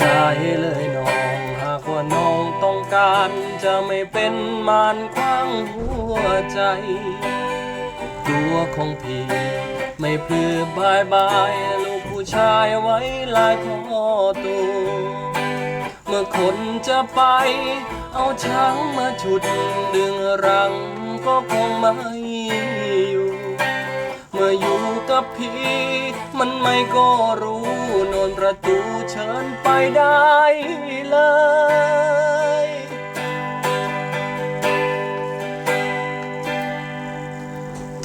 ได้เลยน้อง หากว่าน้องต้องการจะไม่เป็นมารขวางหัวใจ ตัวของพี่ ไม่พลือบายบาย ลูกผู้ชายไว้ลายคอตัว เมื่อคนจะไป เอาช้างมาฉุดดึงรังก็คงไม่อยู่ เมื่ออยู่กับพี่ มันไม่ก็รู้โนนประตูเชิญไปได้เลย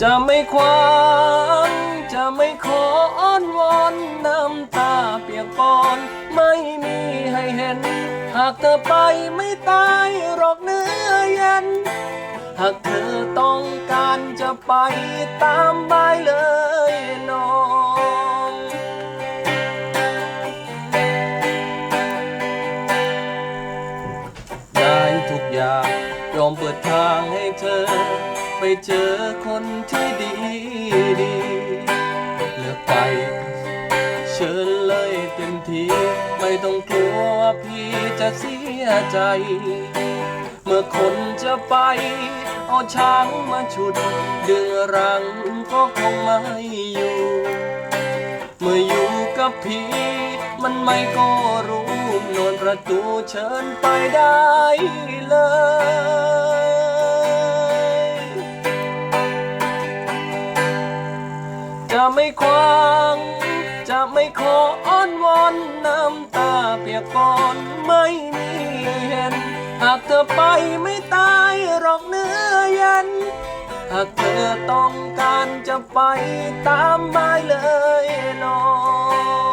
จะไม่ควางจะไม่ขออ้อนวอนน้ำตาเปียกปอนไม่มีากเธอไปไม่ตายหรอกเนื้อเย็น หากเธอต้องการจะไปตามบายเลยน้องได้ทุกอย่างยอมเปิดทางให้เธอ ไปเจอคนที่ดีดีเลือกไป ชิญเลยเต็มทีไม่ต้องกลัวพี่จะเสียใจ เมื่อคนจะไป เอาช้างมาฉุด ดึงรังก็คงไม่อยู่ เมื่ออยู่กับพี่ มันไม่ก็รู้โนนประตูเชิญไปได้เลยจะไม่ควาง จะไม่ขออ้อนวอนน้ำตาเปียกปอนไม่มีเห็น หากเธอไปไม่ตายหรอกเนื้อเย็น หากเธอต้องการจะไปตามไมาเลยน้อง